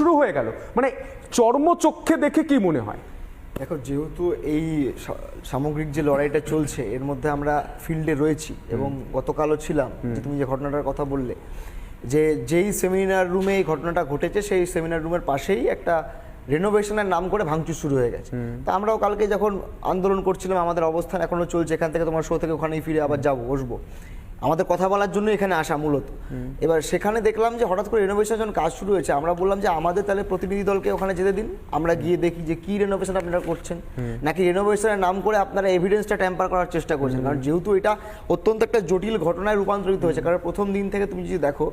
শুরু হয়ে গেল। মানে চর্মচক্ষে দেখে কি মনে হয়? দেখো যেহেতু এই সামগ্রিক যে লড়াইটা চলছে এর মধ্যে আমরা ফিল্ডে রয়েছি এবং গতকালও ছিলাম যে তুমি যে ঘটনাটার কথা বললে যে যেই সেমিনার রুমে এই ঘটনাটা ঘটেছে সেই সেমিনার রুমের পাশেই একটা রেনোভেশনের নাম করে ভাঙচুর শুরু হয়ে গেছে। তা আমরাও কালকে যখন আন্দোলন করছিলাম আমাদের অবস্থান এখনও চলছে এখান থেকে তোমার শো থেকে ওখানেই ফিরে আবার যাব বসবো। আমাদের কথা বলার জন্য এখানে আসা মূলত। এবার সেখানে দেখলাম যে হঠাৎ করে রেনোভেশন যখন কাজ শুরু হয়েছে আমরা বললাম যে আমাদের তাহলে প্রতিনিধি দলকে ওখানে যেতে দিন। আমরা গিয়ে দেখি যে কি রেনোভেশন আপনারা করছেন। নাকি রেনোভেশনের নাম করে আপনারা এভিডেন্সটা ট্যাম্পার করার চেষ্টা করছেন। কারণ যেহেতু এটা অত্যন্ত একটা জটিল ঘটনায় রূপান্তরিত হয়েছে কারণ প্রথম দিন থেকে তুমি যদি দেখো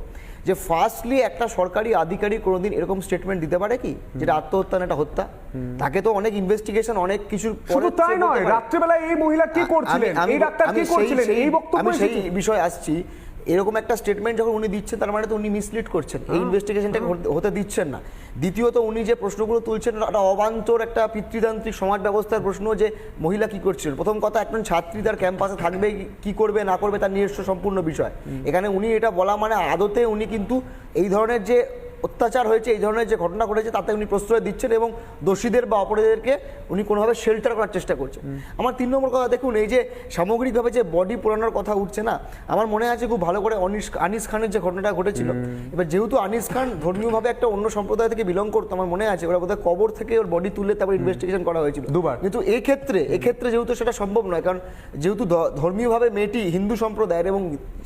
যে ফার্স্টলি একটা সরকারি আধিকারিক কোনোদিন এরকম স্টেটমেন্ট দিতে পারে কি? যেটা আত্মহত্যা না একটা হত্যা? তাকে তো অনেক ইনভেস্টিগেশন অনেক কিছু শুধু তাই নয় পারে। রাত্রেবেলায় এই মহিলা কি করছিলেন? এই ডাক্তার কি করছিলেন? এই বক্তব্য সেই এসেছে। বিষয়ে আসছি এরকম একটা স্টেটমেন্ট যখন উনি দিচ্ছেন তার মানে তো উনি মিসলিড করছেন। এই ইনভেস্টিগেশনটা হতে দিচ্ছেন না। দ্বিতীয়ত উনি যে প্রশ্নগুলো তুলছেন একটা অবান্তর একটা পিতৃতান্ত্রিক সমাজ ব্যবস্থার প্রশ্ন যে মহিলা কি করছিল প্রথম কথা একজন ছাত্রী তার ক্যাম্পাসে থাকবে কি করবে না করবে তার নিজস্ব সম্পূর্ণ বিষয়। এখানে উনি এটা বলা মানে আদতে উনি কিন্তু এই ধরনের যে অত্যাচার হয়েছে এই ধরনের যে ঘটনা ঘটেছে তাতে উনি প্রশ্রয় দিচ্ছেন এবং দোষীদের বা অপরাধীদেরকে উনি কোনোভাবে শেল্টার করার চেষ্টা করছেন। আমার তিন নম্বর কথা দেখুন এই যে সামগ্রিকভাবে যে বডি পোড়ানোর কথা উঠছে না আমার মনে আছে খুব ভালো করে অনিস আনিস খানের যে ঘটনাটা ঘটেছিল। এবার যেহেতু আনিস খান ধর্মীয়ভাবে একটা অন্য সম্প্রদায় থেকে বিলং করতো আমার মনে আছে ওরা বোধহয় কবর থেকে ওর বডি তুলে তারপর ইনভেস্টিগেশন করা হয়েছিল। দুবার। কিন্তু এই ক্ষেত্রে এক্ষেত্রে যেহেতু সেটা সম্ভব নয় কারণ যেহেতু ধর্মীয়ভাবে মেয়েটি হিন্দু সম্প্রদায়ের এবং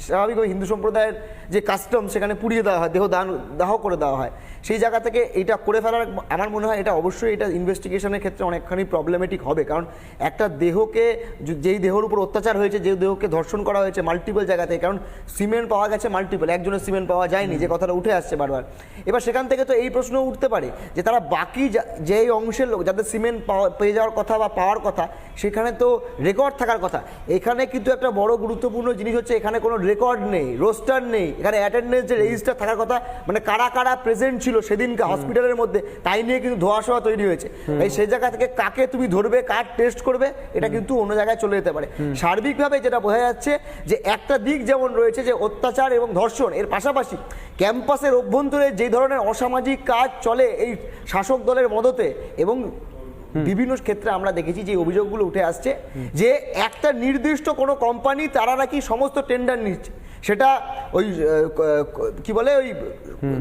স্বাভাবিকভাবে হিন্দু সম্প্রদায়ের যে কাস্টম সেখানে পুড়িয়ে দেওয়া হয় দেহ দান দাহ করে দেওয়া হয়। সেই জায়গা থেকে এটা করে ফেলার আমার মনে হয় এটা অবশ্যই এটা ইনভেস্টিগেশনের ক্ষেত্রে অনেকখানি প্রবলেমেটিক হবে। কারণ একটা দেহকে যেই দেহর উপর অত্যাচার হয়েছে যে দেহকে ধর্ষণ করা হয়েছে মাল্টিপল জায়গা থেকে কারণ সিমেন্ট পাওয়া গেছে মাল্টিপল একজনের সিমেন্ট পাওয়া যায়নি যে কথাটা উঠে আসছে বারবার। এবার সেখান থেকে তো এই প্রশ্ন উঠতে পারে যে তারা বাকি যেই অংশের লোক যাদের সিমেন্ট পাওয়া পেয়ে যাওয়ার কথা বা পাওয়ার কথা সেখানে তো রেকর্ড থাকার কথা। এখানে কিন্তু একটা বড় গুরুত্বপূর্ণ জিনিস হচ্ছে এখানে কোনো রেকর্ড নেই রোস্টার নেই এখানে অ্যাটেন্ডেন্স যে রেজিস্টার থাকার কথা মানে কারা কারা প্রেজেন্ট ছিল সেদিনকে হসপিটালের মধ্যে তাই নিয়ে কিন্তু ধোয়াশোয়া তৈরি হয়েছে। এই সেই জায়গা থেকে কাকে তুমি ধরবে কার টেস্ট করবে এটা কিন্তু অন্য জায়গায় চলে যেতে পারে। সার্বিকভাবে যেটা বোঝা যাচ্ছে যে একটা দিক যেমন রয়েছে যে অত্যাচার এবং ধর্ষণ এর পাশাপাশি ক্যাম্পাসের অভ্যন্তরে যে ধরনের অসামাজিক কাজ চলে এই শাসক দলের মদতে এবং বিভিন্ন ক্ষেত্রে আমরা দেখেছি যে অভিযোগগুলো উঠে আসছে যে একটা নির্দিষ্ট কোনো কোম্পানি তারা নাকি সমস্ত টেন্ডার নিচ্ছে। সেটা ওই ক- বলে ওই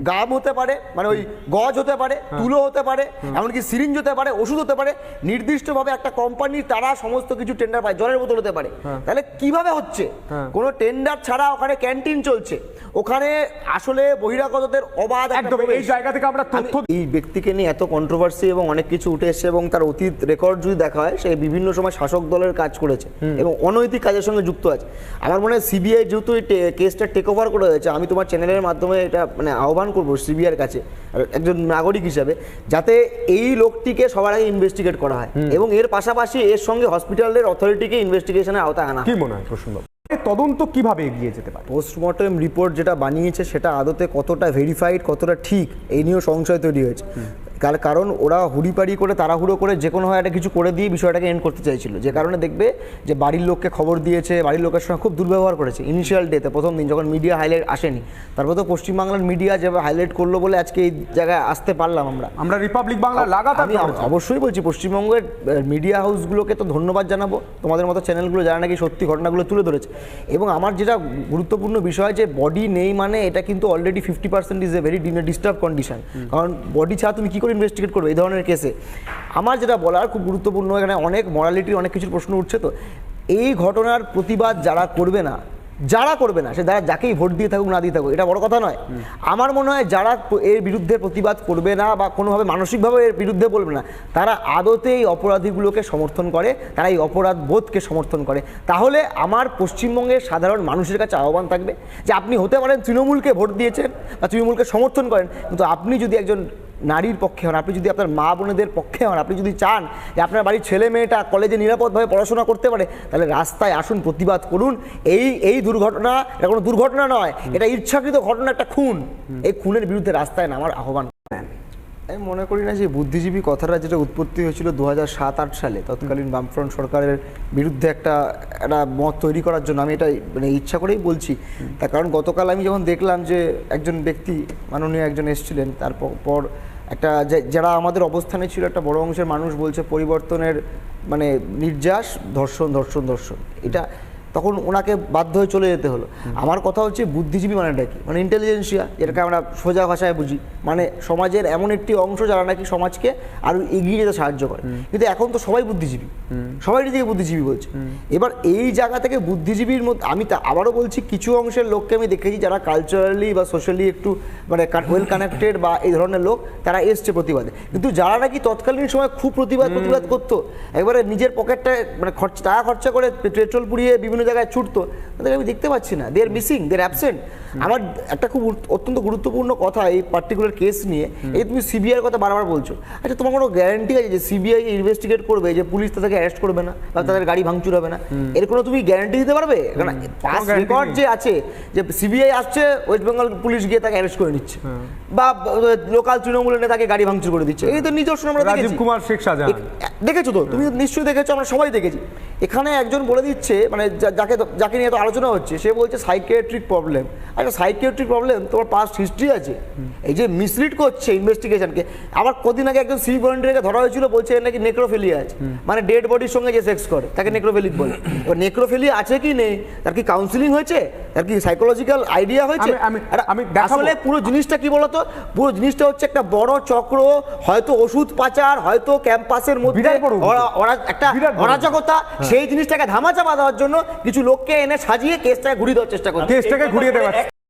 গাম হতে পারে মানে ওই গজ হতে পারে তুলো হতে পারে এমনকি সিরিঞ্জ হতে পারে ওষুধ হতে পারে নির্দিষ্টভাবে একটা কোম্পানি তারা সমস্ত কিছু টেন্ডার পায় জলের বোতল হতে পারে। তাহলে কীভাবে হচ্ছে? কোনো টেন্ডার ছাড়া ওখানে ক্যান্টিন চলছে। ওখানে আসলে বহিরাগতদের অবাধ একদম এই জায়গা থেকে আমরা তথ্য এই ব্যক্তিকে নিয়ে এত কন্ট্রোভার্সি এবং অনেক কিছু উঠে এসেছে এবং তার অতীত রেকর্ড যদি দেখা হয় সে বিভিন্ন সময় শাসক দলের কাজ করেছে এবং অনৈতিক কাজের সঙ্গে যুক্ত আছে। আমার মনে হয় সিবিআই যেহেতু কেসটা টেক ওভার করে হয়েছে আমি তোমার চ্যানেলের মাধ্যমে এটা মানে আহ্বান করব সিবিআইয়ের কাছে একজন নাগরিক হিসাবে যাতে এই লোকটিকে সবার আগে ইনভেস্টিগেট করা হয়। এবং এর পাশাপাশি এর সঙ্গে হসপিটালের অথরিটিকে ইনভেস্টিগেশনের আওতায় আনা কি মনে হয় প্রসঙ্গ তদন্ত কীভাবে এগিয়ে যেতে পারে? পোস্টমর্টম রিপোর্ট যেটা বানিয়েছে সেটা আদতে কতটা ভেরিফাইড কতটা ঠিক এই নিয়েও সংশয় তৈরি হয়েছে। কার- কারণ ওরা হুড়িপাড়ি করে তাড়াহুড়ো করে যে কোনো হয় একটা কিছু করে দিয়ে বিষয়টাকে এন্ড করতে চাইছিল। যে কারণে দেখবে যে বাড়ির লোককে খবর দিয়েছে বাড়ির লোকের সঙ্গে খুব দুর্ব্যবহার করেছে ইনিশিয়াল ডেতে প্রথম দিন যখন মিডিয়া হাইলাইট আসেনি। তারপর তো পশ্চিমবাংলার মিডিয়া যেভাবে হাইলাইট করল বলে আজকে এই জায়গায় আসতে পারলাম আমরা। আমরা রিপাবলিক বাংলা লাগাতার আমি অবশ্যই বলছি পশ্চিমবঙ্গের মিডিয়া হাউসগুলোকে তো ধন্যবাদ জানাব। তোমাদের মতো চ্যানেলগুলো যারা নাকি সত্যি ঘটনাগুলো তুলে ধরেছে। এবং আমার যেটা গুরুত্বপূর্ণ বিষয় যে বডি নেই মানে এটা কিন্তু already fifty percent is a very disturb condition কারণ বডি ছাড়া তুমি কী করে ইনভেস্টিগেট করবে এই ধরনের কেসে আমার যেটা বলার খুব গুরুত্বপূর্ণ এখানে অনেক মরালিটির অনেক কিছুর প্রশ্ন উঠছে তো। এই ঘটনার প্রতিবাদ যারা করবে না যারা করবে না সে যারা যাকেই ভোট দিয়ে থাকুক না দিয়ে থাকুক এটা বড় কথা নয়। আমার মনে হয় যারা এর বিরুদ্ধে প্রতিবাদ করবে না বা কোনোভাবে মানসিকভাবে এর বিরুদ্ধে বলবে না তারা আদতে এই অপরাধীগুলোকে সমর্থন করে তারা এই অপরাধ বোধকে সমর্থন করে। তাহলে আমার পশ্চিমবঙ্গের সাধারণ মানুষের কাছে আহ্বান থাকবে যে আপনি হতে পারেন তৃণমূলকে ভোট দিয়েছেন বা তৃণমূলকে সমর্থন করেন কিন্তু আপনি যদি একজন নারীর পক্ষে হন, আপনি যদি আপনার মা বোনেদের পক্ষে হন, আপনি যদি চান যে আপনার বাড়ির ছেলে মেয়েটা কলেজে নিরাপদভাবে পড়াশোনা করতে পারে, তাহলে রাস্তায় আসুন, প্রতিবাদ করুন। এই এই দুর্ঘটনা, এটা কোনো দুর্ঘটনা নয়, এটা ইচ্ছাকৃত ঘটনা, একটা খুন। এই খুনের বিরুদ্ধে রাস্তায় নামার আহ্বান আমি মনে করি না যে বুদ্ধিজীবী কথাটা যেটা উৎপত্তি হয়েছিল দু হাজার সাত আট সালে, তৎকালীন বামফ্রন্ট সরকারের বিরুদ্ধে একটা একটা মত তৈরি করার জন্য আমি এটা মানে ইচ্ছা করেই বলছি। তার কারণ গতকাল আমি যখন দেখলাম যে একজন ব্যক্তি, মাননীয় একজন এসেছিলেন তারপর পর একটা যারা আমাদের অবস্থানে ছিল, একটা বড় অংশের মানুষ বলছে পরিবর্তনের মানে নির্যাস, ধর্ষণ ধর্ষণ ধর্ষণ। এটা তখন ওনাকে বাধ্য হয়ে চলে যেতে হলো। আমার কথা হচ্ছে বুদ্ধিজীবী মানেটা কি? মানে ইন্টেলিজেন্সিয়া যেটাকে আমরা সোজা ভাষায় বুঝি। মানে সমাজের এমন একটি অংশ যারা নাকি সমাজকে আরও এগিয়ে যেতে সাহায্য করে। কিন্তু এখন তো সবাই বুদ্ধিজীবী। সবাই নিজেকে বুদ্ধিজীবী বলছে। এবার এই জায়গা থেকে বুদ্ধিজীবীর মধ্যে আমি তা আবারও বলছি কিছু অংশের লোককে আমি দেখেছি যারা কালচারালি বা সোশ্যালি একটু মানে ওয়েল কানেক্টেড বা এই ধরনের লোক তারা এসছে প্রতিবাদে। কিন্তু যারা নাকি তৎকালীন সময় খুব প্রতিবাদ প্রতিবাদ করতো একবারে নিজের পকেটটা মানে খরচা টাকা খরচা করে পেট্রোল পুড়িয়ে বিভিন্ন জায়গায় ছুটতো তাদেরকে আমি দেখতে পাচ্ছি না। দে আর মিসিং দে আর অ্যাবসেন্ট আমার একটা খুব অত্যন্ত গুরুত্বপূর্ণ কথা এই পার্টিকুলার কেস নিয়ে এই তুমি সিবিআইয়ের কথা বারবার বলছো। আচ্ছা তোমার কোনো গ্যারান্টি আছে যে সিবিআই ইনভেস্টিগেট করবে যে পুলিশ তাদেরকে অ্যারেস্ট করবে না বা তাদের গাড়ি ভাঙচুর হবে না? এর কোনো তুমি গ্যারান্টি দিতে পারবে? কারণ পাস রেকর্ড যে আছে যে সিবিআই আসছে ওয়েস্ট বেঙ্গল পুলিশ গিয়ে তাকে অ্যারেস্ট করে নিচ্ছে। বা লোকাল তৃণমূলের নেতাকে গাড়ি ভাঙচুর করে দিচ্ছে। এই তো নিজস্ব আমরা দেখেছি। কুমার শেখ এ- দেখেছ তো? তুমি নিশ্চয়ই দেখেছ আমরা সবাই দেখেছি। এখানে একজন বলে দিচ্ছে মানে যাকে যাকে নিয়ে তো আলোচনা হচ্ছে সে বলছে সাইকিয়াট্রিক প্রবলেম আচ্ছা সাইকিয়াট্রিক প্রবলেম তোমার পাস্ট হিস্ট্রি আছে? এই যে মিসলিড করছে ইনভেস্টিগেশনকে আবার কদিন আগে একজন সি ভলেন্টিয়ারকে ধরা হয়েছিল বলছে নাকি নেক্রোফেলিয়া আছে। মানে ডেড বডির সঙ্গে যে সেক্স করে তাকে নেক্রোফেলিক বলে। এবার নেক্রোফেলিয়া আছে কি নেই? তার কি কাউন্সিলিং হয়েছে? তার কি সাইকোলজিক্যাল আইডিয়া হয়েছে? আমি-। আসলে পুরো জিনিসটা কি বলতো? পুরো জিনিসটা হচ্ছে একটা বড় চক্র হয়তো ওষুধ পাচার হয়তো ক্যাম্পাসের মধ্যে একটা অরাজকতা সেই জিনিসটাকে ধামাচাপা দেওয়ার জন্য কিছু লোককে এনে সাজিয়ে কেসটাকে ঘুরিয়ে দেওয়ার চেষ্টা করছে। কেসটাকে ঘুরিয়ে দেওয়ার